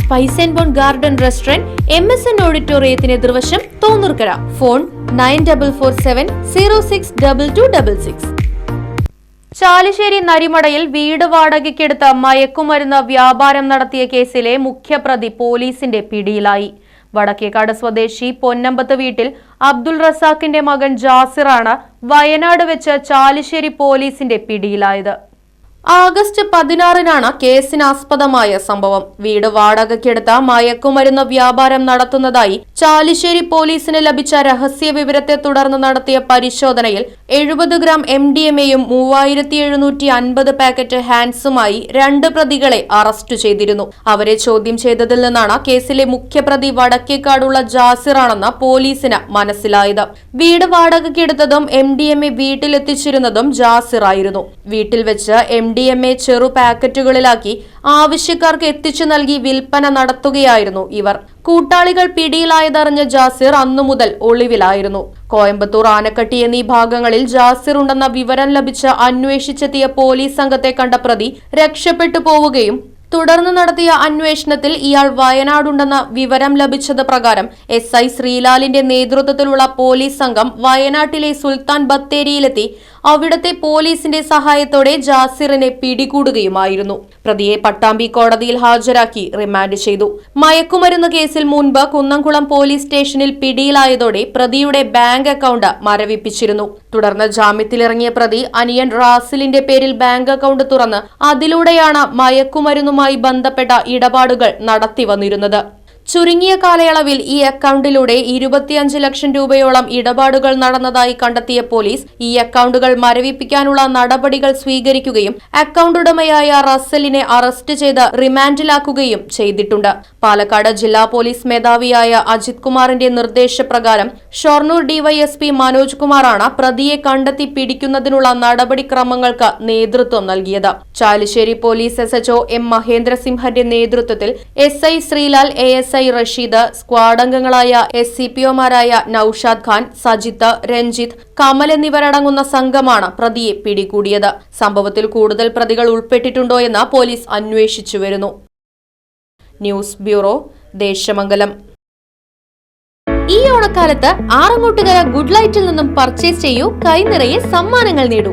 Spice and bone garden restaurant M S N ഓഡിറ്റോറിയത്തിന് എതിർവശം Thonnurkara. Phone nine double four seven zero six double two double six. Chalissery നരിമടയിൽ വീട് വാടകയ്ക്കെടുത്ത മയക്കുമരുന്ന് വ്യാപാരം നടത്തിയ കേസിലെ മുഖ്യപ്രതി പോലീസിന്റെ പിടിയിലായി. വടക്കേക്കാട് സ്വദേശി പൊന്നമ്പത്ത് വീട്ടിൽ അബ്ദുൾ റസാഖിന്റെ മകൻ ജാസിറാണ് വയനാട് വെച്ച് ചാലിശ്ശേരി പോലീസിന്റെ പിടിയിലായത്. ആഗസ്റ്റ് പതിനാറിനാണ് കേസിനാസ്പദമായ സംഭവം. വീട് വാടകയ്ക്കെടുത്ത മയക്കുമരുന്ന് വ്യാപാരം നടത്തുന്നതായി ചാലിശ്ശേരി പോലീസിന് ലഭിച്ച രഹസ്യ വിവരത്തെ തുടർന്ന് നടത്തിയ പരിശോധനയിൽ എഴുപത് ഗ്രാം എം ഡി എം എയും മൂവായിരത്തി എഴുന്നൂറ്റി അൻപത് പാക്കറ്റ് ഹാൻഡ്സുമായി രണ്ട് പ്രതികളെ അറസ്റ്റ് ചെയ്തിരുന്നു. അവരെ ചോദ്യം ചെയ്തതിൽ നിന്നാണ് കേസിലെ മുഖ്യപ്രതി വടക്കേക്കാടുള്ള ജാസിറാണെന്ന് പോലീസിന് മനസ്സിലായത്. വീട് വാടകയ്ക്കെടുത്തതും എം ഡി എം എ വീട്ടിലെത്തിച്ചിരുന്നതും ജാസിറായിരുന്നു. വീട്ടിൽ വെച്ച് എം ഡി എം എ ചെറു പാക്കറ്റുകളിലാക്കി ആവശ്യക്കാർക്ക് എത്തിച്ചു നൽകി വിൽപ്പന നടത്തുകയായിരുന്നു ഇവർ. കൂട്ടാളികൾ പിടിയിലായതറിഞ്ഞ ജാസിർ അന്നു മുതൽ ഒളിവിലായിരുന്നു. കോയമ്പത്തൂർ ആനക്കട്ടി എന്നീ ഭാഗങ്ങളിൽ ജാസിർ ഉണ്ടെന്ന വിവരം ലഭിച്ച അന്വേഷിച്ചെത്തിയ പോലീസ് സംഘത്തെ കണ്ട പ്രതി രക്ഷപ്പെട്ടു പോവുകയും തുടർന്ന് നടത്തിയ അന്വേഷണത്തിൽ ഇയാൾ വയനാടുണ്ടെന്ന വിവരം ലഭിച്ചത് പ്രകാരം എസ് ഐ ശ്രീലാലിന്റെ നേതൃത്വത്തിലുള്ള പോലീസ് സംഘം വയനാട്ടിലെ സുൽത്താൻ ബത്തേരിയിലെത്തി അവിടത്തെ പോലീസിന്റെ സഹായത്തോടെ ജാസിറിനെ പിടികൂടുകയുമായിരുന്നു. പ്രതിയെ പട്ടാമ്പി കോടതിയിൽ ഹാജരാക്കി റിമാൻഡ് ചെയ്തു. മയക്കുമരുന്ന് കേസിൽ മുൻപ് കുന്നംകുളം പോലീസ് സ്റ്റേഷനിൽ പിടിയിലായതോടെ പ്രതിയുടെ ബാങ്ക് അക്കൗണ്ട് മരവിപ്പിച്ചിരുന്നു. തുടർന്ന് ജാമ്യത്തിലിറങ്ങിയ പ്രതി അനിയൻ റാസിലിന്റെ പേരിൽ ബാങ്ക് അക്കൗണ്ട് തുറന്ന് അതിലൂടെയാണ് മയക്കുമരുന്നുമായി ബന്ധപ്പെട്ട ഇടപാടുകൾ നടത്തി വന്നിരുന്നത് ചുരുങ്ങിയ കാലയളവിൽ ഈ അക്കൗണ്ടിലൂടെ ഇരുപത്തിയഞ്ച് ലക്ഷം രൂപയോളം ഇടപാടുകൾ നടന്നതായി കണ്ടെത്തിയ പോലീസ് ഈ അക്കൗണ്ടുകൾ മരവിപ്പിക്കാനുള്ള നടപടികൾ സ്വീകരിക്കുകയും അക്കൗണ്ട് ഉടമയായ റസ്സലിനെ അറസ്റ്റ് ചെയ്ത് റിമാൻഡിലാക്കുകയും ചെയ്തിട്ടുണ്ട്. പാലക്കാട് ജില്ലാ പോലീസ് മേധാവിയായ അജിത് കുമാറിന്റെ നിർദ്ദേശപ്രകാരം ഷൊർണൂർ ഡിവൈഎസ്പി മനോജ് കുമാറാണ് പ്രതിയെ കണ്ടെത്തി പിടിക്കുന്നതിനുള്ള നടപടിക്രമങ്ങൾക്ക് നേതൃത്വം നൽകിയത്. Chalissery police S HO M മഹേന്ദ്രസിംഹന്റെ നേതൃത്വത്തിൽ S I Sreelal A S I Rasheed squad അംഗങ്ങളായ എസ് സി പി ഒമാരായ നൌഷാദ് ഖാൻ സജിത്ത് രഞ്ജിത്ത് കമൽ എന്നിവരടങ്ങുന്ന സംഘമാണ് പ്രതിയെ പിടികൂടിയത്. സംഭവത്തിൽ കൂടുതൽ പ്രതികൾ ഉൾപ്പെട്ടിട്ടുണ്ടോ എന്ന് പോലീസ് അന്വേഷിച്ചു വരുന്നു. News bureau Desamangalam. ഈ ഓണക്കാലത്ത് ആറങ്ങോട്ടുകര ഗുഡ് ലൈറ്റിൽ നിന്നും പർച്ചേസ് ചെയ്യൂ കൈനിറയെ സമ്മാനങ്ങൾ നേടൂ.